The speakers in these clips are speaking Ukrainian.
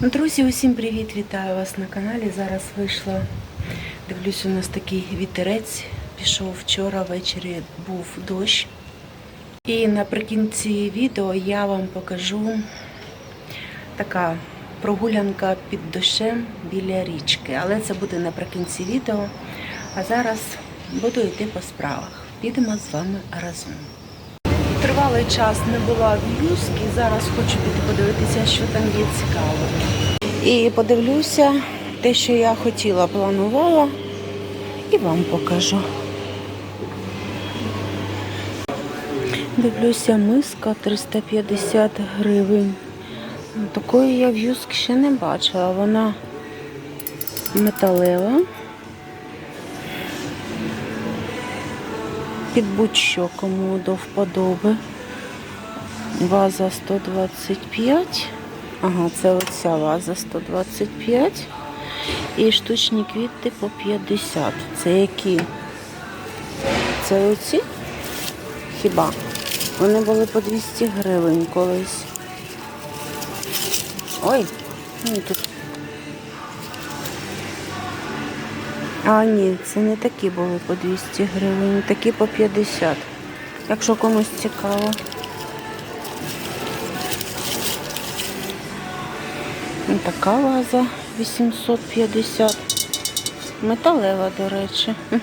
Друзі, усім привіт! Вітаю вас на каналі. Зараз вийшла. Дивлюсь, у нас такий вітерець. Пішов вчора ввечері був дощ. І наприкінці відео я вам покажу така прогулянка під дощем біля річки. Але це буде наприкінці відео. А зараз буду йти по справах. Підемо з вами разом. Тривалий час не була в Юскі. Зараз хочу піти подивитися, що там є цікаво. І подивлюся те, що я хотіла, планувала, і вам покажу. Дивлюся, миска 350 гривень. Такої я в Юск ще не бачила. Вона металева. Під будь-що кому до вподоби. Ваза 125. Ага, це оця ваза 125. І штучні квіти по 50. Це які? Це оці? Хіба? Вони були по 200 гривень колись. Ой, ну. А, ні, це не такі були по 200 гривень, такі по 50. Якщо комусь цікаво. Така ваза 850. Металева, до речі.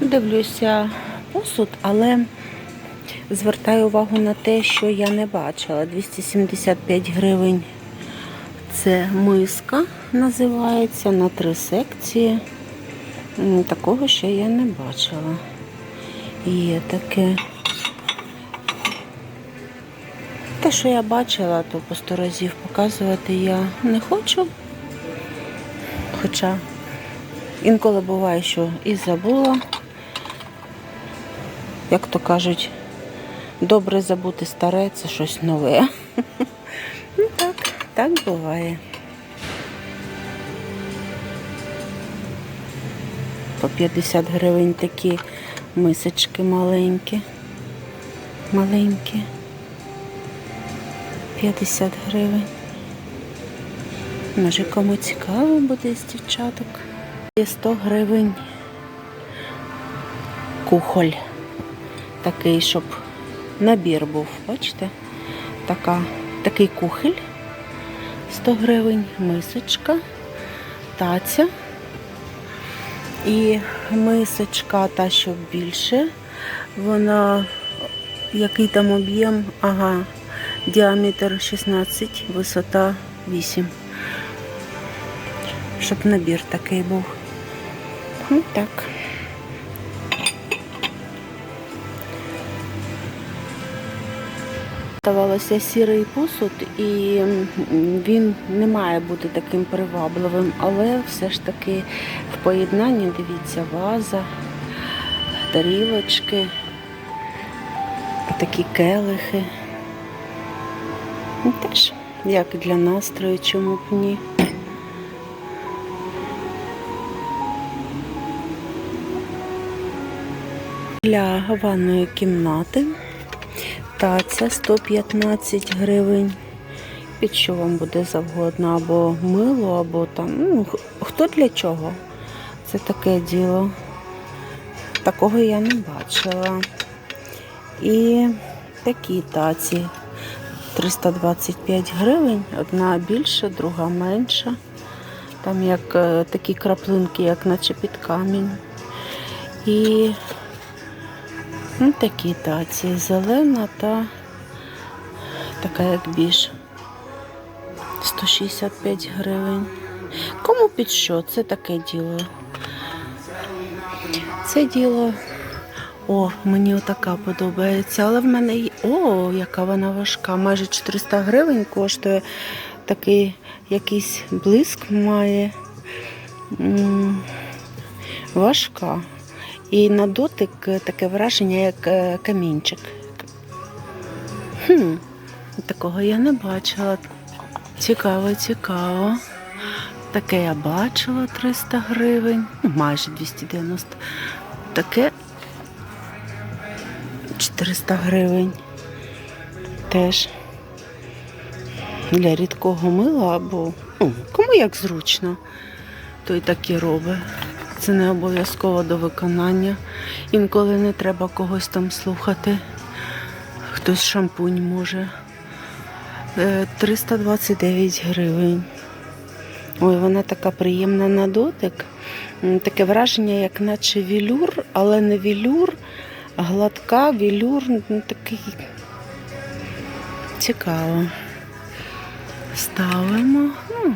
Дивлюся посуд, але звертаю увагу на те, що я не бачила. 275 гривень. Це миска називається на три секції. Такого ще я не бачила. Є таке. Те, що я бачила, то по сто разів показувати я не хочу. Хоча інколи буває, що і забула. Як то кажуть, добре забути старе це щось нове. Так буває. По 50 гривень такі мисочки маленькі. Маленькі. 50 гривень. Може кому цікаво буде з дівчаток. Є 100 гривень кухоль. Такий, щоб набір був, бачите? Така, такий кухоль. 100 гривень, мисочка, таця. І мисочка, та що більше, вона який там об'єм, ага, діаметр 16, висота 8. Щоб набір такий був. Ну так. Ставалося сірий посуд, і він не має бути таким привабливим, але все ж таки в поєднанні дивіться ваза, тарілочки, такі келихи. Ну, Теж як для настрою, чому б ні. Для ванної кімнати таця 115 гривень. Під що вам буде завгодно, або мило, або там. Ну, хто для чого? Це таке діло. Такого я не бачила. І такі таці 325 гривень, одна більша, друга менша. Там як е, такі краплинки, як наче під камінь. І ну, такі таці, зелена та така як біж. 165 гривень. Кому під що? Це таке діло. Це діло. О, мені отака подобається. Але в мене є. О, яка вона важка. Майже 400 гривень коштує. Такий якийсь блиск має. М, Важка. І на дотик таке враження, як е, камінчик. Хм, такого я не бачила. Цікаво, цікаво. Таке я бачила 300 гривень, ну, майже 290. Таке 400 гривень. Теж. для рідкого мила або ну, кому як зручно, той так і робить. Це не обов'язково до виконання. Інколи не треба когось там слухати. Хтось шампунь може. Е, 329 гривень. Ой, вона така приємна на дотик. Таке враження, як наче вілюр, але не вілюр, а гладка, вілюр, ну, такий цікаво. Ставимо. Ну,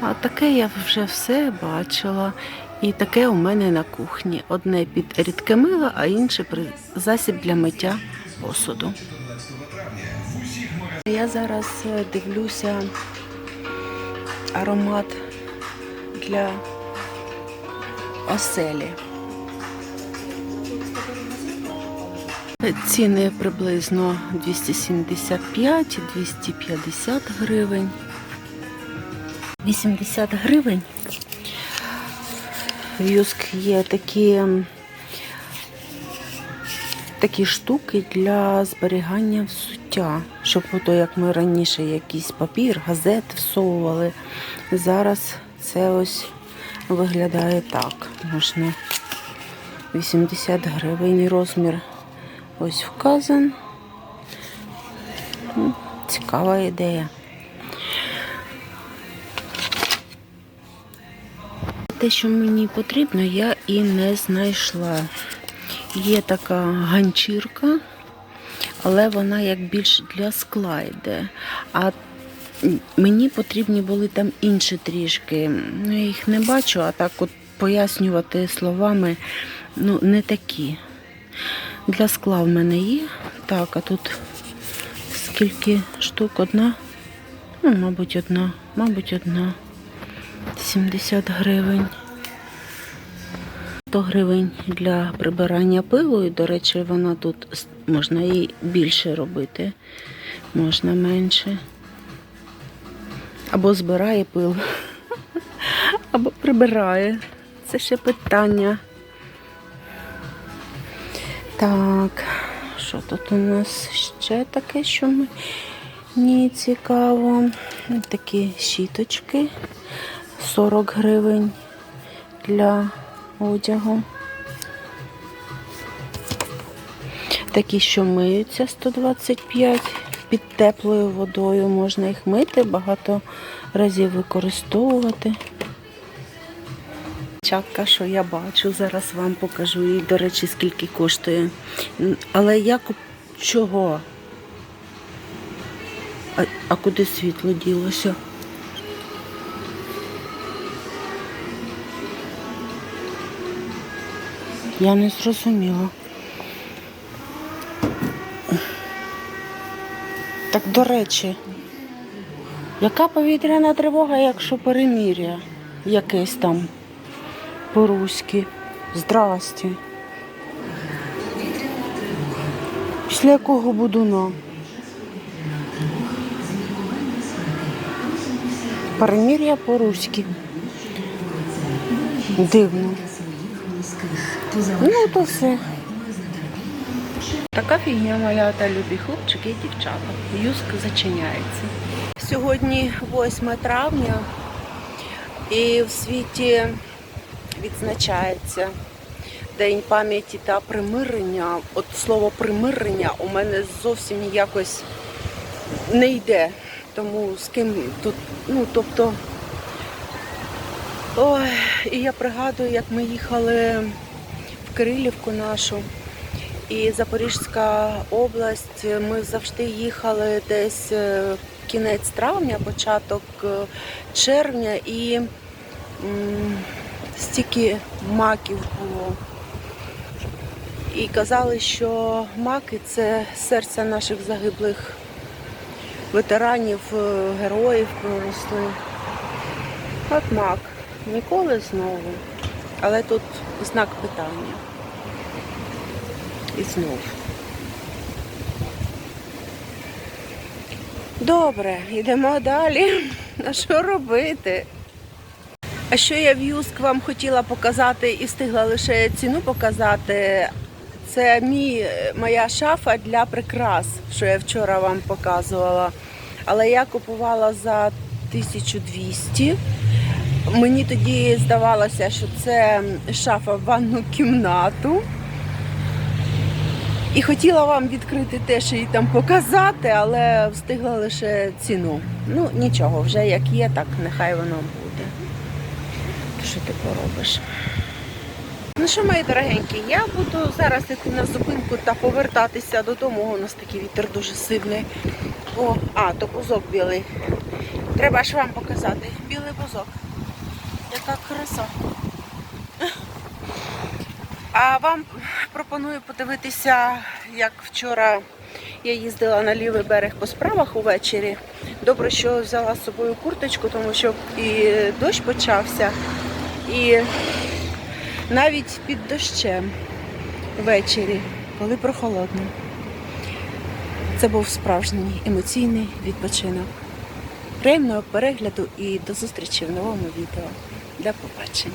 а таке я вже все бачила. І таке у мене на кухні. Одне під рідке мило, а інше засіб для миття посуду. Я зараз е, дивлюся аромат для оселі. Ціни приблизно 275-250 гривень. 80 гривень. В Юск є такі, такі штуки для зберігання взуття. Щоб ото, як ми раніше якийсь папір, газет всовували. Зараз це ось виглядає так. Можна 80 гривень розмір. Ось вказан. Цікава ідея. Те, що мені потрібно, я і не знайшла. Є така ганчірка, але вона як більш для скла йде. А мені потрібні були там інші трішки. Ну, я їх не бачу, а так от пояснювати словами ну, не такі. Для скла в мене є. Так, а тут скільки штук? Одна? Ну, мабуть, одна. Мабуть, одна. 70 гривень. 100 гривень для прибирання пилу. І, до речі, вона тут можна і більше робити, можна менше. Або збирає пил, або прибирає. Це ще питання. Так, що тут у нас ще таке, що мені цікаво? Такі щіточки. 40 гривень для одягу. Такі, що миються 125 під теплою водою. Можна їх мити, багато разів використовувати. Чатка, що я бачу, зараз вам покажу і, до речі, скільки коштує. Але я куп... чого? А, а куди світло ділося? Я не зрозуміла. Так, до речі, яка повітряна тривога, якщо перемір'я якесь там по-руськи? Здрасті. Після якого будуна? Перемір'я по-руськи. Дивно. Ну, то все. Така фігня моя та любі хлопчики і дівчата. Юск зачиняється. Сьогодні 8 травня і в світі відзначається День пам'яті та примирення. От слово примирення у мене зовсім якось не йде. Тому з ким тут, ну тобто. Ой, і я пригадую, як ми їхали Кирилівку нашу. І Запорізька область, ми завжди їхали десь е, кінець травня, початок е, червня, і стільки маків було. І казали, що маки це серце наших загиблих ветеранів, е, героїв проросли. От мак. Ніколи знову. Але тут знак питання. І знов. Добре, йдемо далі. А що робити? А що я в Юск вам хотіла показати і встигла лише ціну показати. Це мій, моя шафа для прикрас, що я вчора вам показувала. але я купувала за 1200. Мені тоді здавалося, що це шафа в ванну кімнату. І хотіла вам відкрити теж і там показати, але встигла лише ціну. Ну, нічого, вже як є, так нехай воно буде. Що ти поробиш? Ну що, мої дорогенькі, я буду зараз йти на зупинку та повертатися додому. У нас такий вітер дуже сильний. О, а, то бузок білий. Треба ж вам показати. Білий бузок. Яка краса. А вам пропоную подивитися, як вчора я їздила на лівий берег по справах увечері. Добре, що взяла з собою курточку, тому що і дощ почався, і навіть під дощем ввечері, коли прохолодно. Це був справжній емоційний відпочинок. Приємного перегляду і до зустрічі в новому відео. До побачення.